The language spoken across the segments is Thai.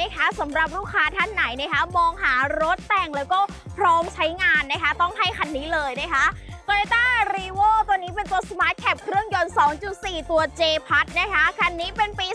นะคะสำหรับลูกค้าท่านไหนนะคะ มองหารถแต่งแล้วก็พร้อมใช้งานนะคะ ต้องให้คันนี้เลยนะคะ Toyota r e v o ตัวนี้เป็นตัว Smart Cap เครื่องยนต์ 2.4 ตัว J พัดนะคะ คันนี้เป็นปี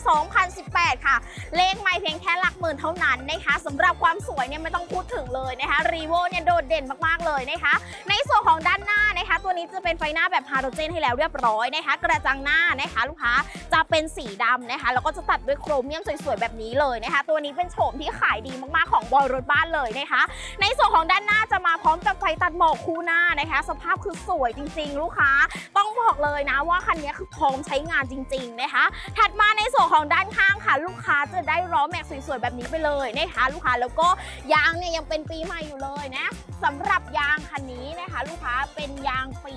2018 ค่ะ เลขไม่เพียงแค่หลักหมื่นเท่านั้นนะคะสำหรับความสวยเนี่ยไม่ต้องพูดถึงเลยนะคะ r e v o เนี่ยโดดเด่นมากๆเลยนะคะ ในส่วนของด้านหน้านะคะ ตัวนี้จะเป็นไฟหน้าแบบฮาโลเจนให้แล้วเรียบร้อยนะคะ กระจังหน้านะคะลูกค้าจะเป็นสีดำนะคะ แล้วก็จะตัดด้วยโครเมียมสวยๆแบบนี้เลยนะคะ ตัวนี้เป็นโฉมที่ขายดีมากๆของบอยรถบ้านเลยนะคะ ในส่วนของด้านหน้าจะมาพร้อมกับไฟตัดหมอกคู่หน้านะคะ สภาพคือสวยจริง ๆ ลูกค้า ต้องบอกเลยนะว่าคันนี้คือพร้อมใช้งานจริง ๆ นะคะ ถัดมาในส่วนของด้านข้างค่ะ ลูกค้าจะได้ล้อแม็กซ์สวยๆแบบนี้ไปเลยนะคะลูกค้าแล้วก็ยางเนี่ยยังเป็นปีใหม่อยู่เลยนะสำหรับยางคันนี้นะคะ ลูกค้าเป็นยางปี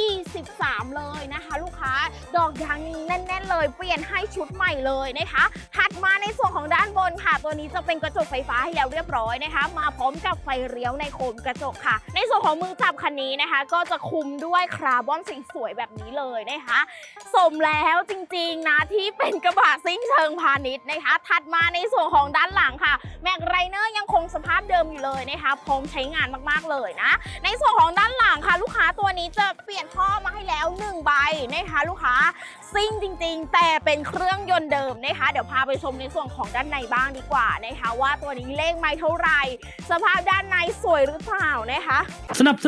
2023 เลยนะคะ ลูกค้าดอกยางแน่น ๆ เลยเปลี่ยนให้ชุดใหม่เลยนะคะ ถัดมาในส่วนของด้านบนค่ะ ตัวนี้จะเป็นกระจกไฟฟ้าให้แล้วเรียบร้อยนะคะ มาพร้อมกับไฟเลี้ยวในโคมกระจกค่ะ ในส่วนของมือจับคันนี้นะคะ ก็จะคุมด้วยคาร์บอนสีสวยแบบนี้เลยนะคะ สมแล้วจริงๆนะที่เป็นกระบะซิ่งเชิงพาณิชย์นะคะ ถัดมาในส่วนของด้านหลังค่ะแม็กไรเนอร์ยังคงสภาพเดิมอยู่เลยนะคะพร้อมใช้งานมากๆเลยนะ ในส่วนของด้านหลังค่ะ ลูกค้าตัวนี้จะเปลี่ยนท่อมาให้แล้ว1ใบนะคะ ลูกค้าซิ่งจริง ๆ แต่เป็นเครื่องยนต์เดิมนะคะ เดี๋ยวพาไปชมในส่วนของด้านในบ้างดีกว่านะคะ ว่าตัวนี้เลขไม่เท่าไหร่สภาพด้านในสวยหรือเปล่านะคะ สนับส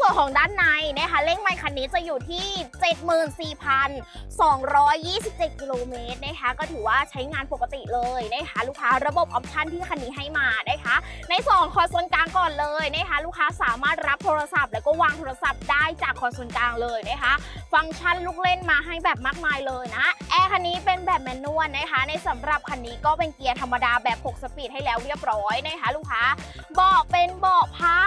ส่วนของด้านในนะคะเลขไมค์คันนี้จะอยู่ที่ 74,227 กิโลเมตรนะคะก็ถือว่าใช้งานปกติเลยนะคะลูกค้าระบบออปชันที่คันนี้ให้มานะคะ ในส่วนของคอนโซลกลางก่อนเลยนะคะลูกค้าสามารถรับโทรศัพท์ แล้วก็วางโทรศัพท์ได้จากคอนโซลกลางเลยนะคะ ฟังก์ชันลูกเล่นมาให้แบบมากมายเลยนะแอร์คันนี้เป็นแบบแมนนวลนะคะ ในสำหรับคันนี้ก็เป็นเกียร์ธรรมดาแบบ 6 สปีดให้แล้วเรียบร้อยนะคะ ลูกค้าเบาะเป็นเบาะผ้า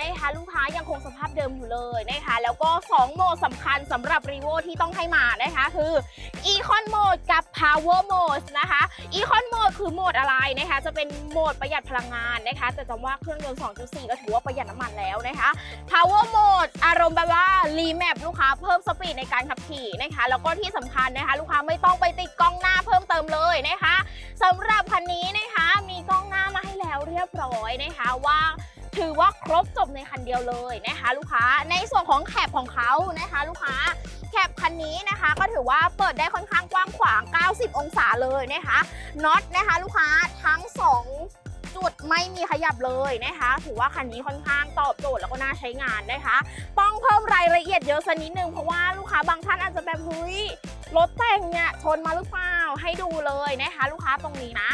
นะคะลูกค้ายังคงสภาพเดิมอยู่เลยนะคะ แล้วก็ 2 โหมดสำคัญสำหรับ r e v o ที่ต้องให้มานะคะ คือ Econ Mode กับ Power Mode นะคะ Econ Mode คือโหมดอะไรนะคะ จะเป็นโหมดประหยัดพลังงานนะคะ แต่จำว่าเครื่องยนต์ 2.4 ก็ถือว่าประหยัดน้ำมันแล้วนะคะ Power Mode อารมณ์แบบว่า Remap ลูกค้าเพิ่มสปีดในการขับขี่นะคะ แล้วก็ที่สำคัญนะคะ ลูกค้าไม่ต้องไปติดกล้องหน้าเพิ่มเติมเลยนะคะสำหรับคันนี้นะคะมีกล้องหน้ามาให้แล้วเรียบร้อยนะคะว่า ว่าครบจบในคันเดียวเลยนะคะลูกค้า ในส่วนของแคปของเขานะคะลูกค้าแคปคันนี้นะคะก็ถือว่าเปิดได้ค่อนข้างกว้างขวาง 90 องศาเลยนะคะน็อตนะคะลูกค้าทั้ง 2จุดไม่มีขยับเลยนะคะ ถือว่าคันนี้ค่อนข้างตอบโจทย์แล้วก็น่าใช้งานนะคะ ต้องเพิ่มรายละเอียดเยอะสักนิดนึง เพราะว่าลูกค้าบางท่านอาจจะแบบเฮ้ยรถแต่งเนี่ยชนมาหรือเปล่าให้ดูเลยนะคะ ลูกค้าตรงนี้นะ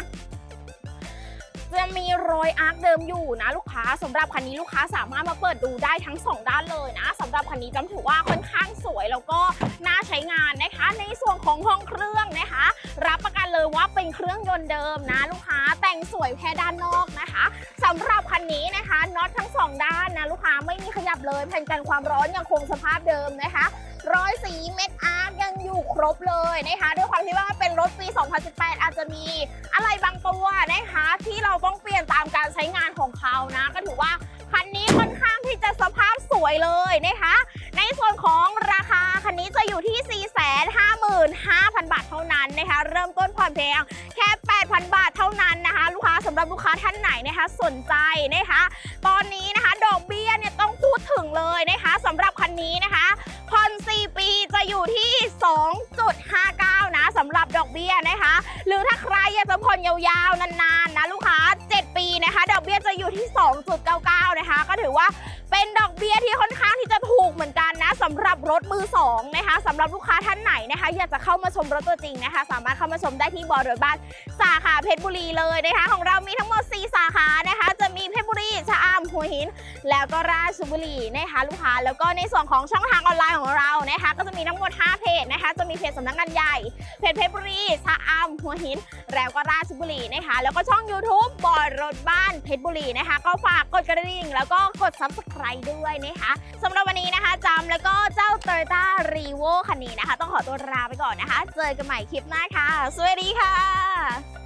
จะมีรอยอาร์คเดิมอยู่นะลูกค้าสำหรับคันนี้ลูกค้าสามารถมาเปิดดูได้ทั้งสองด้านเลยนะสำหรับคันนี้จำถือว่าค่อนข้างสวยแล้วก็น่าใช้งานนะคะ ในส่วนของห้องเครื่องนะคะ รับประกันเลยว่าเป็นเครื่องยนต์เดิมนะ ลูกค้าแต่งสวยแค่ด้านนอกนะคะสำหรับคันนี้นะคะน็อตทั้งสองด้านนะลูกค้าไม่มีขยับเลยแผ่นกันความร้อนยังคงสภาพเดิมนะคะรอยสีเม็ดอาร์คยังอยู่ครบเลยนะคะด้วยความที่ว่าเป็นรถปี 2018 อาจจะมีอะไร เลยนะคะ ในส่วนของราคาคันนี้จะอยู่ที่ 455,000 บาทเท่านั้นนะคะ เริ่มต้นผ่อนเพียงแค่ 8,000 บาทเท่านั้นนะคะ ลูกค้าสำหรับลูกค้าท่านไหนนะคะสนใจนะคะ ตอนนี้นะคะดอกเบี้ยเนี่ยต้องพูดถึงเลยนะคะสำหรับคันนี้นะคะผ่อน 4 ปีจะอยู่ที่ 2.59 นะสำหรับดอกเบี้ยนะคะ หรือถ้าใครอยากจะผ่อนยาวๆนานๆนะลูกค้า 7 ปีนะคะ ดอกเบี้ยจะอยู่ที่ 2.99 นะคะ ก็ถือว่า เป็นดอกเบี้ยที่ค่อนข้างที่จะถูกเหมือนกันนะสำหรับรถมือสองนะคะสำหรับลูกค้าท่านไหนนะคะ อยากจะเข้ามาชมรถตัวจริงนะคะ สามารถเข้ามาชมได้ที่บอรถบ้าน สาขาเพชรบุรีเลยนะคะ ของเรามีทั้งหมด 4 สาขานะคะ มีเพชรบุรีชะอำหัวหิน แล้วก็ราชบุรีนะคะลูกค้า แล้วก็ในส่วนของช่องทางออนไลน์ของเรานะคะ ก็จะมีทั้งหมด 5 เพจนะคะ จะมีเพจสำนักงานใหญ่ เพจเพชรบุรีชะอำหัวหิน แล้วก็ราชบุรีนะคะ แล้วก็ช่อง YouTube บอยรถบ้านเพชรบุรีนะคะ ก็ฝากกดกระดิ่ง แล้วก็กด subscribe ด้วยนะคะสำหรับวันนี้นะคะจำแล้วก็เจ้า t o y ต้ารีโวคันนี้นะคะ ต้องขอตัวลาไปก่อนนะคะ เจอกันใหม่คลิปหน้าค่ะ สวัสดีค่ะ